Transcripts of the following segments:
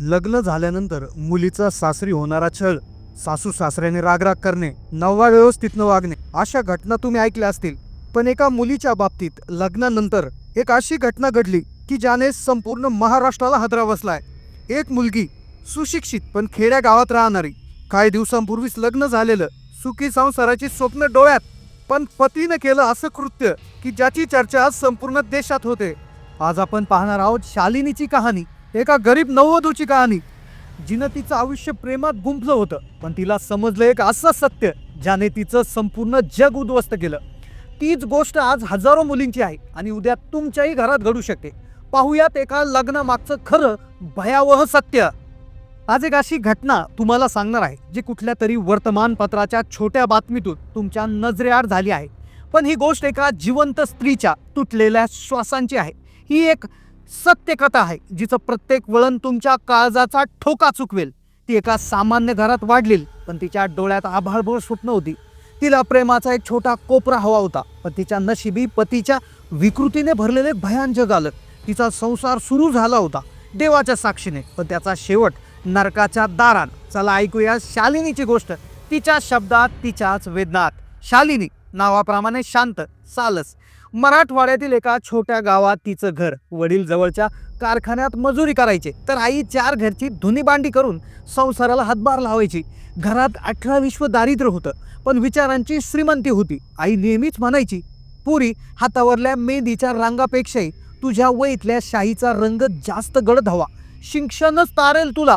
लग्न झाल्यानंतर मुलीचा सासरी होणारा छळ सासू सासऱ्याने रागराग करणे नववा व्यवस्थित न वागणे अशा घटना तुम्ही ऐकल्या असतील. पण एका मुलीच्या बाबतीत लग्नानंतर एक अशी घटना घडली की ज्याने संपूर्ण महाराष्ट्राला हादरा बसलाय. एक मुलगी सुशिक्षित पण खेड्या गावात राहणारी काही दिवसांपूर्वीच लग्न झालेलं सुखी संसाराची स्वप्न डोळ्यात पण पतीनं केलं असं कृत्य की ज्याची चर्चा आज संपूर्ण देशात होते. आज आपण पाहणार आहोत शालिनीची कहाणी. एका गरीब नववधूची कहाणी. जिनं तिचं आयुष्य प्रेमात गुंफलं होतं पण तिला समजलं एक असं सत्य ज्याने तिचं संपूर्ण जग उद्ध्वस्त केलं. तीच गोष्ट आज हजारो मुलींची आहे आणि उद्या तुमच्याही घरात घडू शकते. पाहूयात एका लग्नामागचं खरं भयावह सत्य. आज एक अशी घटना तुम्हाला सांगणार आहे जी कुठल्या तरी वर्तमानपत्राच्या छोट्या बातमीतून तुमच्या नजरेआड झाली आहे. पण ही गोष्ट एका जिवंत स्त्रीच्या तुटलेल्या श्वासांची आहे. ही एक सत्यकथा आहे जिचं प्रत्येक वळण तुमच्या काळजाचा ठोका चुकवेल. ती एका सामान्य घरात वाढलेली पण तिच्या डोळ्यात आभाळभोळ स्वप्न होती. तिला प्रेमाचा एक छोटा कोपरा हवा होता पण तिच्या नशिबी पतीच्या विकृतीने भरलेले भयान जग आलं. तिचा संसार सुरू झाला होता देवाच्या साक्षीने पण त्याचा शेवट नरकाच्या दारात. चला ऐकूया शालिनीची गोष्ट. तिच्या शब्दात तिच्याच वेदनात. शालिनी नावाप्रमाणे शांत सालस. मराठवाड्यातील एका छोट्या गावात तिचं घर वडील जवळच्या कारखान्यात मजुरी करायचे. तर आई चार घरची धुनी बांडी करून संसाराला हातभार लावायची. घरात अठरा विश्व दारिद्र्य होतं पण विचारांची श्रीमंती होती. आई नेहमीच म्हणायची पुरी हातावरल्या मेहंदीच्या रांगापेक्षाही तुझ्या वईतल्या शाहीचा रंग जास्त गडद हवा. शिक्षणच तारेल तुला.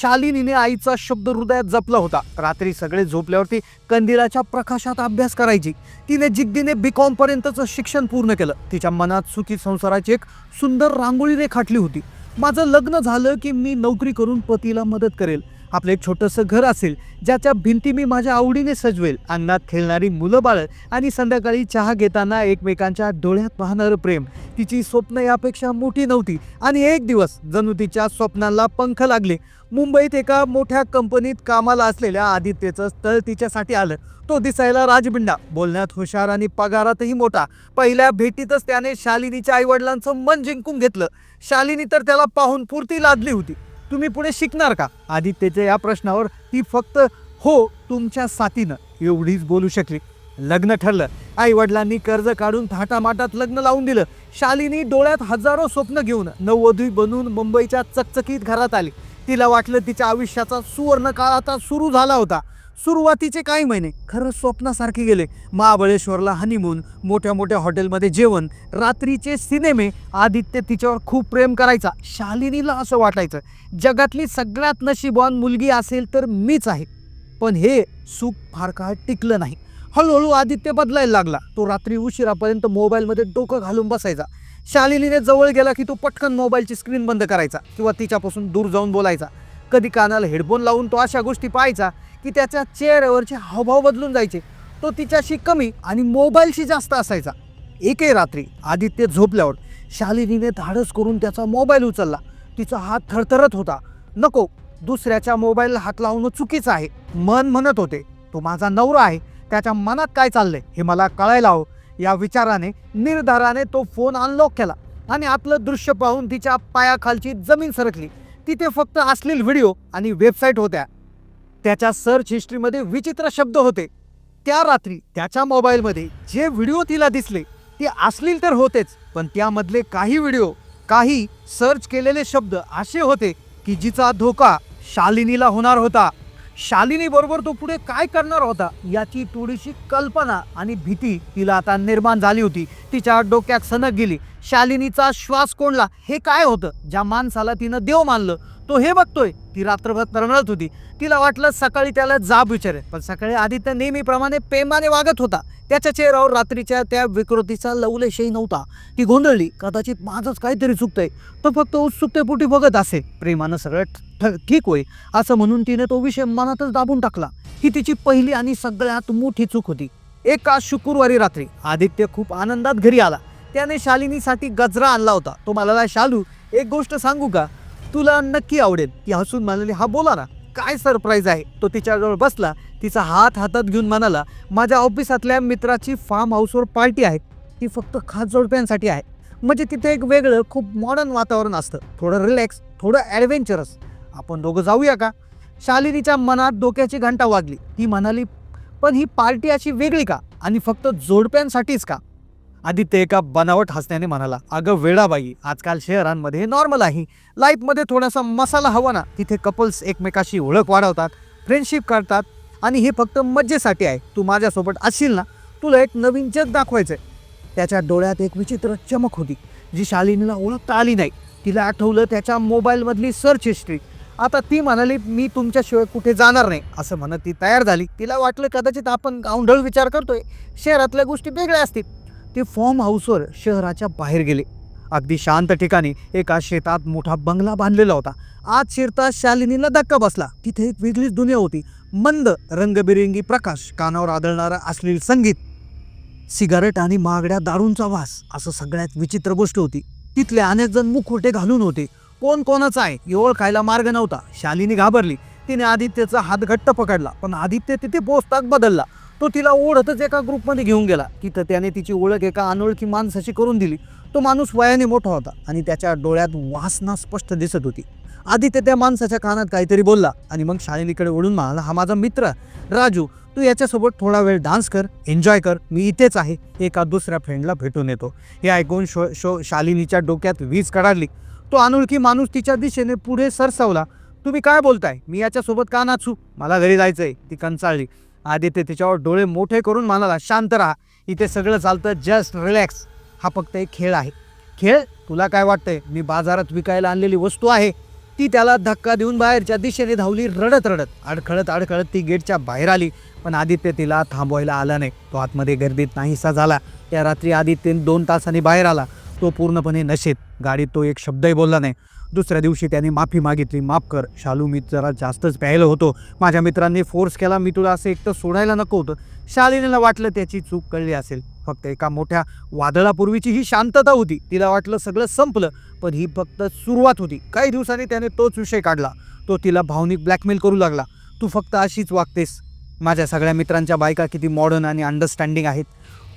शालिनीने आईचा शब्द हृदयात जपला होता. रात्री सगळे झोपल्यावरती कंदिलाच्या प्रकाशात अभ्यास करायची. तिने जिद्दीने बी कॉम पर्यंतचं शिक्षण पूर्ण केलं. तिच्या मनात सुखी संसाराची एक सुंदर रांगोळी रेखाटली होती. माझं लग्न झालं की मी नोकरी करून पतीला मदत करेल. आपलं एक छोटंसं घर असेल ज्याच्या भिंती मी माझ्या आवडीने सजवेल. अंगणात खेळणारी मुलं बाळं आणि संध्याकाळी चहा घेताना एकमेकांच्या डोळ्यात पाहणारं प्रेम. तिची स्वप्न यापेक्षा मोठी नव्हती आणि एक दिवस जणू तिच्या स्वप्नांना पंख लागले. मुंबईत एका मोठ्या कंपनीत कामाला असलेल्या आदित्यचं स्थळ तिच्यासाठी आलं. तो दिसायला राजबिंडा. बोलण्यात हुशार आणि पगारातही मोठा. पहिल्या भेटीतच त्याने शालिनीच्या आईवडिलांचं मन जिंकून घेतलं. शालिनी तर त्याला पाहून पुरती लादली होती. तुम्ही पुढे शिकणार का? आदित्यच्या या प्रश्नावर ती फक्त हो तुमच्या साथीनं एवढीच बोलू शकली. लग्न ठरलं. आई वडिलांनी कर्ज काढून थाटामाटात लग्न लावून दिलं. शालिनी डोळ्यात हजारो स्वप्न घेऊन नववधू बनून मुंबईच्या चकचकीत घरात आली. तिला वाटलं तिच्या आयुष्याचा सुवर्ण काळ आता सुरू झाला होता. सुरुवातीचे काही महिने खरं स्वप्नासारखे गेले. महाबळेश्वरला हनीमून मोठ्या मोठ्या हॉटेलमध्ये जेवण रात्रीचे सिनेमे आदित्य तिच्यावर खूप प्रेम करायचा शालिनीला असं वाटायचं जगातली सगळ्यात नशीबवान मुलगी असेल तर मीच आहे. पण हे सुख फार काळ टिकलं नाही. हळूहळू आदित्य बदलायला लागला. तो रात्री उशिरापर्यंत मोबाईलमध्ये डोकं घालून बसायचा. शालिनीने जवळ गेला की तो पटकन मोबाईलची स्क्रीन बंद करायचा किंवा तिच्यापासून दूर जाऊन बोलायचा. कधी कानाला हेडफोन लावून तो अशा गोष्टी पाहायचा की त्याच्या चेहऱ्यावरचे हावभाव बदलून जायचे. तो तिच्याशी कमी आणि मोबाईलशी जास्त असायचा. एकही रात्री आदित्य झोपल्यावर शालिनीने धाडस करून त्याचा मोबाईल उचलला. तिचा हात थरथरत होता. नको दुसऱ्याच्या मोबाईलला हात लावणं चुकीचं आहे. मन म्हणत होते तो माझा नवरा आहे. त्याच्या मनात काय चाललंय? हे मला कळायला हवं. या विचाराने निर्धाराने तो फोन अनलॉक केला आणि आपलं दृश्य पाहून तिच्या पायाखालची जमीन सरकली. तिथे फक्त असलेली व्हिडिओ आणि वेबसाईट होत्या. त्याच्या सर्च हिस्ट्रीमध्ये विचित्र शब्द होते. त्या रात्री त्याच्या मोबाईलमध्ये जे व्हिडिओ तिला दिसले ते असलील तर होतेच पण त्यामधले काही व्हिडिओ काही सर्च केलेले शब्द असे होते की जिचा धोका शालिनीला होणार होता. शालिनी बरोबर तो पुढे काय करणार होता याची थोडीशी कल्पना आणि भीती तिला आता निर्माण झाली होती. तिच्या डोक्यात सनक गेली. शालिनीचा श्वास कोंडला. हे काय होतं? ज्या माणसाला तिनं देव मानलं तो हे बघतोय ती रात्रभर तरंगत होती. तिला वाटलं सकाळी त्याला जाब विचारेल पण सकाळी आदित्य नेहमीप्रमाणे प्रेमाने वागत होता. त्याच्या चेहऱ्यावर रात्रीच्या त्या विकृतीचा लवलेशही नव्हता. ती गोंधळली कदाचित माझंच काहीतरी चुकतंय. तो फक्त उत्सुकतेपोटी बघत असे. प्रेमानं सगळं ठ- ठीक होय. असं म्हणून तिने तो विषय मनातच दाबून टाकला. ही तिची पहिली आणि सगळ्यात मोठी चूक होती. एका शुक्रवारी रात्री आदित्य खूप आनंदात घरी आला. त्याने शालिनीसाठी गजरा आणला होता. तो म्हणाला शालू एक गोष्ट सांगू का? तुला नक्की आवडेल. ती हसून म्हणाली हा बोला ना काय सरप्राईज आहे? तो तिच्याजवळ बसला तिचा हात हातात घेऊन म्हणाला माझ्या ऑफिसातल्या मित्राची फार्म हाऊसवर पार्टी आहे. ती फक्त खास जोडप्यांसाठी आहे. म्हणजे तिथे एक वेगळं खूप मॉडर्न वातावरण असतं. थोडं रिलॅक्स थोडं ॲडव्हेंचरस आपण दोघं जाऊया का? शालिनीच्या मनात डोक्याची घंटा वाजली. ती म्हणाली पण ही पार्टी अशी वेगळी का? आणि फक्त जोडप्यांसाठीच का? आदित्य एका बनावट हसण्याने म्हणाला अगं वेळाबाई आजकाल शहरांमध्ये हे नॉर्मल आहे लाईफमध्ये थोडासा मसाला हवा ना तिथे कपल्स एकमेकाशी ओळख वाढवतात फ्रेंडशिप काढतात आणि हे फक्त मज्जेसाठी आहे. तू माझ्यासोबत असशील ना तुला एक नवीन जग दाखवायचं आहे त्याच्या डोळ्यात एक विचित्र चमक होती जी शालिनीला ओळखता आली नाही. तिला आठवलं त्याच्या मोबाईलमधली सर्च हिस्ट्री आता ती म्हणाली मी तुमच्याशिवाय कुठे जाणार नाही. असं म्हणत ती तयार झाली. तिला वाटलं कदाचित आपण गावंढळ विचार करतोय. शहरातल्या गोष्टी वेगळ्या असतील. ते फॉर्म हाऊसवर शहराच्या बाहेर गेले. अगदी शांत ठिकाणी एका शेतात मोठा बंगला बांधलेला होता. आज शिरता शालिनीला धक्का बसला. तिथे एक वेगळीच दुनिया होती. मंद रंगबिरंगी प्रकाश कानावर आदळणारा असलेलं संगीत. सिगारेट आणि महागड्या दारूंचा वास असं सगळ्यात विचित्र गोष्ट होती. तिथले अनेक जण मुखोटे घालून होते. कोण कोणाचा आहे? हे ओळखायला मार्ग नव्हता. शालिनी घाबरली. तिने आदित्यचा हात घट्ट पकडला पण आदित्य तिथे पोचताच बदलला. तो तिला ओढतच एका ग्रुपमध्ये घेऊन गेला. तिथं त्याने तिची ओळख एका अनोळखी माणसाशी करून दिली. तो माणूस वयाने मोठा होता आणि त्याच्या डोळ्यात वासना स्पष्ट दिसत होती. आदित्य त्या माणसाच्या कानात काहीतरी बोलला आणि मग शालिनीकडे ओढून म्हणाला हा माझा मित्र. राजू तू याच्यासोबत थोडा वेळ डान्स कर एन्जॉय कर. मी इथेच आहे. एका दुसऱ्या फ्रेंडला भेटून येतो. हे ऐकून शो शो शालिनीच्या डोक्यात वीज कडाडली. तो अनोळखी माणूस तिच्या दिशेने पुढे सरसावला. तुम्ही काय बोलताय? मी याच्यासोबत का नाचू? मला घरी जायचंय. ती कंचाळली आदित्य तिच्यावर डोळे मोठे करून म्हणाला शांत राहा. इथे सगळं चालतं. Just relax. हा फक्त एक खेळ आहे. खेळ? तुला काय वाटतंय? मी बाजारात विकायला आणलेली वस्तू आहे. ती त्याला धक्का देऊन बाहेरच्या दिशेने धावली. रडत रडत. अडखळत अडखळत ती गेटच्या बाहेर आली. पण आदित्य तिला थांबवायला आला नाही. तो आतमध्ये गर्दीत नाहीसा झाला. त्या रात्री आदित्य दोन तासांनी बाहेर आला. तो पूर्णपणे नशेत. गाडीत तो एक शब्दही बोलला नाही. दुसऱ्या दिवशी त्याने माफी मागितली. माफ कर शालू मी जरा जास्तच प्यायलो होतो. माझ्या मित्रांनी फोर्स केला मी तुला असं एकटं सोडायला नको होतं. शालिनीला वाटलं त्याची चूक कळली असेल. फक्त एका मोठ्या वादळापूर्वीची ही शांतता होती. तिला वाटलं सगळं संपलं पण ही फक्त सुरुवात होती. काही दिवसांनी त्याने तोच विषय काढला. तो तिला भावनिक ब्लॅकमेल करू लागला. तू फक्त अशीच वागतेस. माझ्या सगळ्या मित्रांच्या बायका किती मॉडर्न आणि अंडरस्टँडिंग आहेत.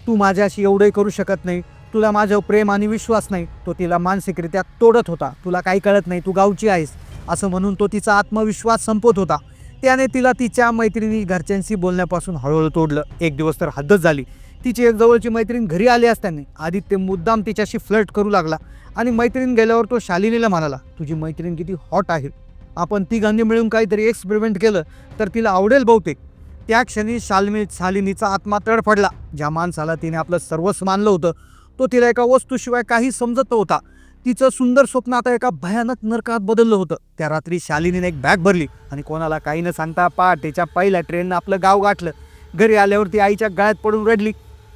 तू माझ्याशी एवढंही करू शकत नाही. तुला माझं प्रेम आणि विश्वास नाही तो तिला मानसिकरित्या तोडत होता. तुला काही कळत नाही तू गावची आहेस. असं म्हणून तो तिचा आत्मविश्वास संपवत होता. त्याने तिला तिच्या मैत्रिणी घरच्यांशी बोलण्यापासून हळूहळू तोडलं. एक दिवस तर हद्दच झाली. तिची एक जवळची मैत्रीण घरी आली असताना आदित्य मुद्दाम तिच्याशी फ्लर्ट करू लागला आणि मैत्रीण गेल्यावर तो शालिनीला म्हणाला तुझी मैत्रीण किती हॉट आहे. आपण तिघांनी मिळून काहीतरी एक्सपेरिमेंट केलं तर तिला आवडेल बहुतेक. त्या क्षणी शालिनी शालिनीचा आत्मा तडफडला. ज्या माणसाला तिने आपलं सर्वस्व मानलं होतं तो तिला एका वस्तूशिवाय काही समजत नव्हता. तिचं सुंदर स्वप्न आता एका भयानक नरकात बदललं होतं. त्या रात्री शालिनीने एक बॅग भरली आणि कोणाला काही न सांगता पहाटेच्या पहिल्या ट्रेननं आपलं गाव गाठलं. घरी आल्यावर ती आईच्या गळ्यात पडून रडली.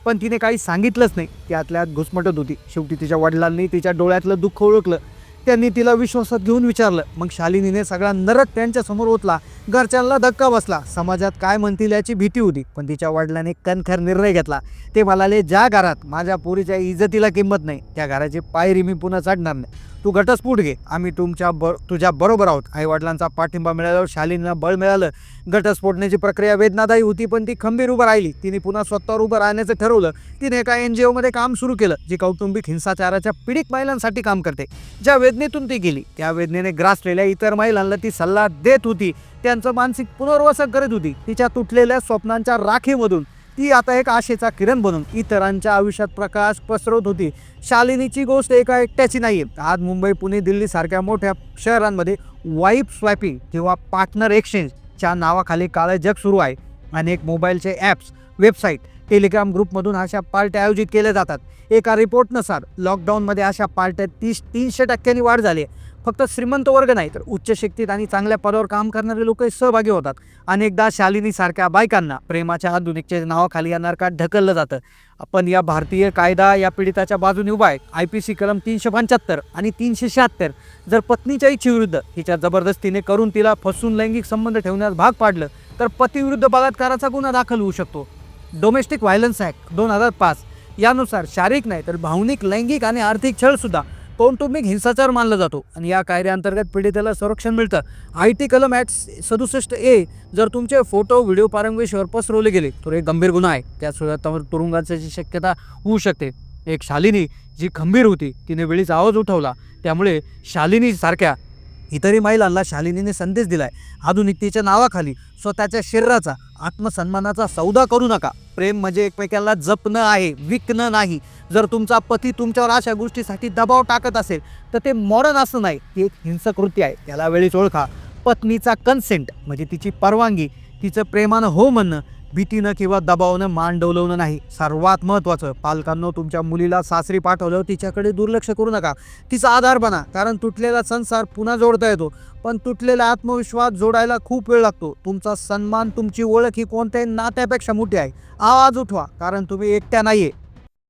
पण तिने काही सांगितलंच नाही. ती आतल्यात घुसमटत होती. शेवटी तिच्या वडिलांनी तिच्या डोळ्यातलं दुःख ओळखलं. त्यांनी तिला विश्वासात घेऊन विचारलं. मग शालिनीने सगळा नरक त्यांच्यासमोर ओतला. घरच्यांना धक्का बसला. समाजात काय म्हणतील याची भीती होती. पण तिच्या वडिलांनी कणखर निर्णय घेतला. ते म्हणाले ज्या घरात माझ्या पोरीच्या इज्जतीला किंमत नाही त्या घराची पायरी मी पुन्हा चढणार नाही. तू घटस्फोट घे. आम्ही तुमच्या बर तुझ्या बरोबर आहोत. आई वडिलांचा पाठिंबा मिळाल्यावर शालिनीला बळ मिळालं. घटस्फोटण्याची प्रक्रिया वेदनादायी होती पण ती खंबीर उभं राहिली. तिने पुन्हा स्वतःवर उभं राहण्याचं ठरवलं. तिने एका एन जी ओमध्ये काम सुरू केलं जी कौटुंबिक हिंसाचाराच्या पीडित महिलांसाठी काम करते. ज्या वेदनेतून ती गेली त्या वेदनेने ग्रासलेल्या इतर महिलांना ती सल्ला देत होती. त्यांचं मानसिक पुनर्वसन करत होती. तिच्या तुटलेल्या स्वप्नांच्या राखीमधून ती आता एक आशेचा किरण बनून इतरांच्या आयुष्यात प्रकाश पसरवत होती. शालिनीची गोष्ट एका एकट्याची नाही आज मुंबई पुणे दिल्ली सारख्या मोठ्या शहरांमध्ये वाईप स्वॅपिंग किंवा पार्टनर एक्सचेंजच्या नावाखाली काळे जग सुरू आहे. अनेक मोबाईलचे ॲप्स वेबसाईट टेलिग्राम ग्रुपमधून अशा पार्ट्या आयोजित केल्या जातात. एका रिपोर्टनुसार लॉकडाऊनमध्ये अशा पार्ट्या तीस तीनशे टक्क्यांनी वाढ झाली आहे. फक्त श्रीमंत वर्ग नाही तर उच्च शक्तीत आणि चांगल्या पदावर काम करणारे लोक सहभागी होतात. अनेकदा शालिनीसारख्या बायकांना प्रेमाच्या आधुनिकच्या नावाखाली या नरकात ढकललं जातं. आपण या भारतीय कायदा या पीडिताच्या बाजूने उभा आहे. आय पी सी कलम तीनशे पंच्याहत्तर आणि तीनशे शहात्तर. जर पत्नीच्या इच्छेविरुद्ध तिच्या जबरदस्तीने करून तिला फसून लैंगिक संबंध ठेवण्यास भाग पाडलं तर पतीविरुद्ध बलात्काराचा गुन्हा दाखल होऊ शकतो. डोमेस्टिक व्हायलन्स ॲक्ट दोन हजार पाच. यानुसार शारीरिक नाही तर भावनिक लैंगिक आणि आर्थिक छळसुद्धा कौटुंबिक हिंसाचार मानला जातो. आणि या कायद्याअंतर्गत पीडितेला संरक्षण मिळतं. आय टी कलम ॲट सदुसष्ट ए जर तुमचे फोटो व्हिडिओ पारंगवेशीवर पसरवले गेले तर एक गंभीर गुन्हा आहे. त्यासुद्धा तुरुंगाची शक्यता होऊ शकते. एक शालिनी जी खंबीर होती तिने वेळीच आवाज उठवला. त्यामुळे शालिनी सारख्या इतरही महिलांना शालिनीने संदेश दिलाय. आधुनिकतेच्या नावाखाली स्वतःच्या शरीराचा आत्मसन्मानाचा सौदा करू नका. प्रेम म्हणजे एकमेकाला जपणं आहे विकणं नाही. जर तुमचा पती तुमच्यावर अशा गोष्टीसाठी दबाव टाकत असेल तर ते मॉडर्न असं नाही. ही एक हिंसक कृती आहे. याला वेळीच ओळखा. पत्नीचा कन्सेंट म्हणजे तिची परवानगी. तिचं प्रेमानं हो म्हणणं भीतीनं किंवा दबावनं मान डोलवणं नाही. सर्वात महत्त्वाचं पालकांनो तुमच्या मुलीला सासरी पाठवलं तिच्याकडे दुर्लक्ष करू नका. तिचा आधार बना कारण तुटलेला संसार पुन्हा जोडता येतो. पण तुटलेला आत्मविश्वास जोडायला खूप वेळ लागतो. तुमचा सन्मान तुमची ओळख ही कोणत्याही नात्यापेक्षा मोठी आहे. आवाज उठवा कारण तुम्ही एकट्या नाही आहे